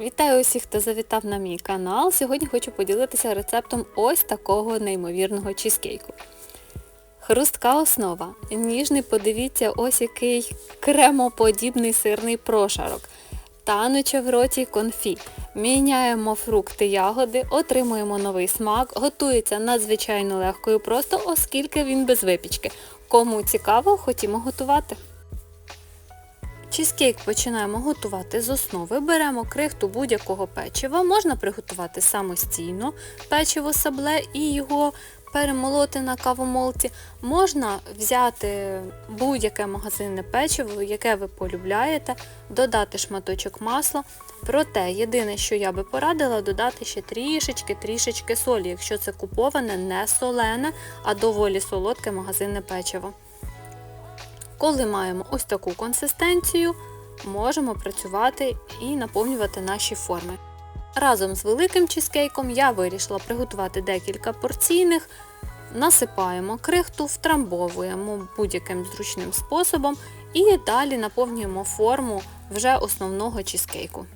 Вітаю усіх, хто завітав на мій канал. Сьогодні хочу поділитися рецептом ось такого неймовірного чізкейку. Хрустка основа. Ніжний, подивіться, ось який кремоподібний сирний прошарок. Тануче в роті конфі. Міняємо фрукти, ягоди, отримуємо новий смак, готується надзвичайно легко і просто, оскільки він без випічки. Кому цікаво, хотімо готувати. Чізкейк починаємо готувати з основи. Беремо крихту будь-якого печива. Можна приготувати самостійно печиво сабле і його перемолоти на кавомолці. Можна взяти будь-яке магазинне печиво, яке ви полюбляєте, додати шматочок масла. Проте єдине, що я би порадила, додати ще трішечки-трішечки солі, якщо це куповане, не солене, а доволі солодке магазинне печиво. Коли маємо ось таку консистенцію, можемо працювати і наповнювати наші форми. Разом з великим чизкейком я вирішила приготувати декілька порційних, насипаємо крихту, втрамбовуємо будь-яким зручним способом і далі наповнюємо форму вже основного чизкейку.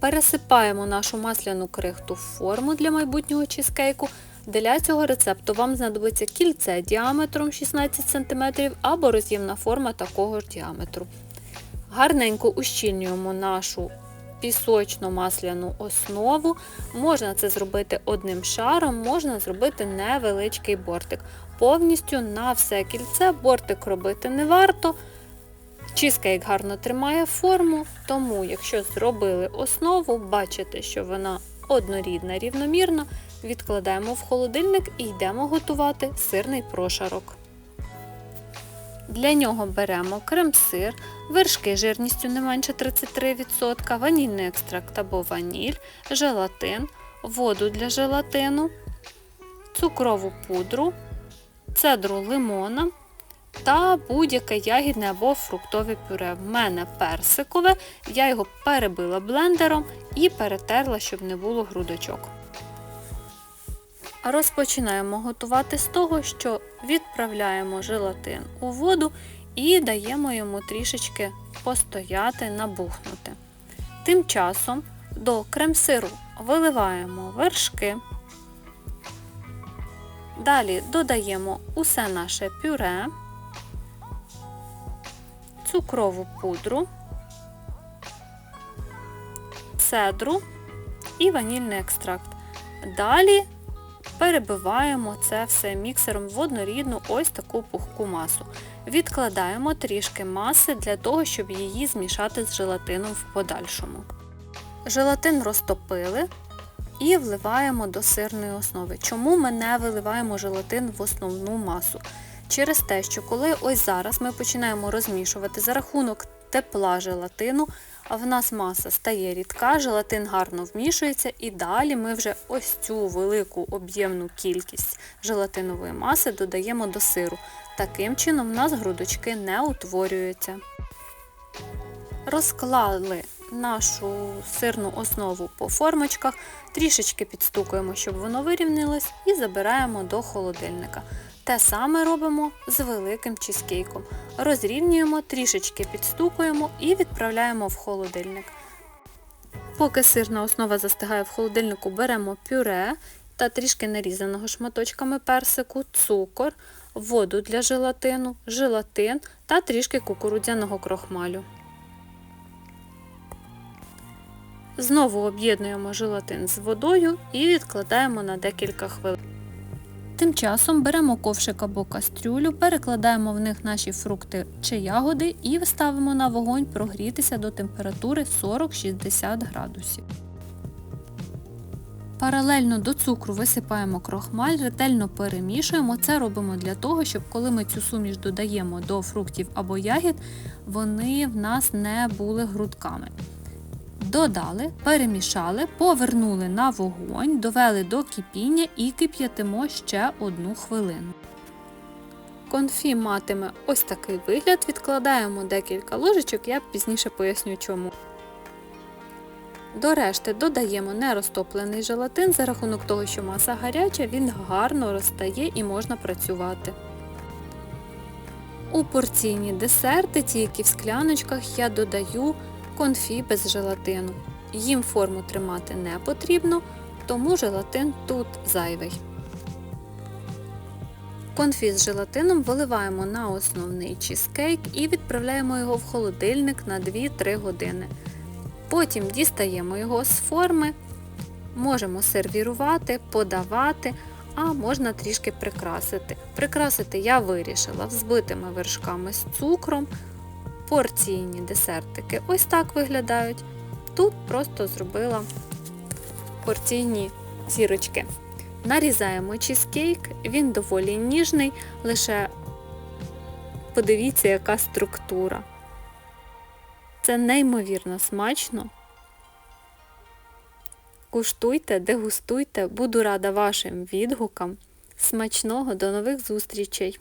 Пересипаємо нашу масляну крихту в форму для майбутнього чизкейку. Для цього рецепту вам знадобиться кільце діаметром 16 см або роз'ємна форма такого ж діаметру. Гарненько ущільнюємо нашу пісочно-масляну основу. Можна це зробити одним шаром, можна зробити невеличкий бортик. Повністю на все кільце бортик робити не варто. Чизкейк гарно тримає форму, тому якщо зробили основу, бачите, що вона однорідна, рівномірна, відкладаємо в холодильник і йдемо готувати сирний прошарок. Для нього беремо крем-сир, вершки жирністю не менше 33%, ванільний екстракт або ваніль, желатин, воду для желатину, цукрову пудру, цедру лимона та будь-яке ягідне або фруктове пюре. В мене персикове, я його перебила блендером і перетерла, щоб не було грудочок. Розпочинаємо готувати з того, що відправляємо желатин у воду і даємо йому трішечки постояти, набухнути. Тим часом до крем-сиру виливаємо вершки. Далі додаємо усе наше пюре, цукрову пудру, цедру і ванільний екстракт. Далі перебиваємо це все міксером в однорідну ось таку пухку масу. Відкладаємо трішки маси для того, щоб її змішати з желатином в подальшому. Желатин розтопили і вливаємо до сирної основи. Чому ми не виливаємо желатин в основну масу? Через те, що коли ось зараз ми починаємо розмішувати за рахунок тепла желатину, а в нас маса стає рідка, желатин гарно вмішується і далі ми вже ось цю велику об'ємну кількість желатинової маси додаємо до сиру. Таким чином в нас грудочки не утворюються. Розклали нашу сирну основу по формочках, трішечки підстукуємо, щоб воно вирівнялось, і забираємо до холодильника. Те саме робимо з великим чизкейком. Розрівнюємо, трішечки підстукуємо і відправляємо в холодильник. Поки сирна основа застигає в холодильнику, беремо пюре та трішки нарізаного шматочками персику, цукор, воду для желатину, желатин та трішки кукурудзяного крохмалю. Знову об'єднуємо желатин з водою і відкладаємо на декілька хвилин. Тим часом беремо ковшик або кастрюлю, перекладаємо в них наші фрукти чи ягоди і ставимо на вогонь прогрітися до температури 40-60 градусів. Паралельно до цукру висипаємо крохмаль, ретельно перемішуємо. Це робимо для того, щоб коли ми цю суміш додаємо до фруктів або ягід, вони в нас не були грудками. Додали, перемішали, повернули на вогонь, довели до кипіння і кип'ятимо ще одну хвилину. Конфі матиме ось такий вигляд, відкладаємо декілька ложечок, я пізніше поясню чому. До решти додаємо нерозтоплений желатин, за рахунок того, що маса гаряча, він гарно розтає і можна працювати. У порційні десерти, ті, які в скляночках, я додаю конфі без желатину. Їм форму тримати не потрібно, тому желатин тут зайвий. Конфі з желатином виливаємо на основний чізкейк і відправляємо його в холодильник на 2-3 години. Потім дістаємо його з форми, можемо сервірувати, подавати, а можна трішки прикрасити. Прикрасити я вирішила взбитими вершками з цукром. Порційні десертики ось так виглядають. Тут просто зробила порційні зірочки. Нарізаємо чізкейк, він доволі ніжний, лише подивіться, яка структура. Це неймовірно смачно. Куштуйте, дегустуйте, буду рада вашим відгукам. Смачного, до нових зустрічей!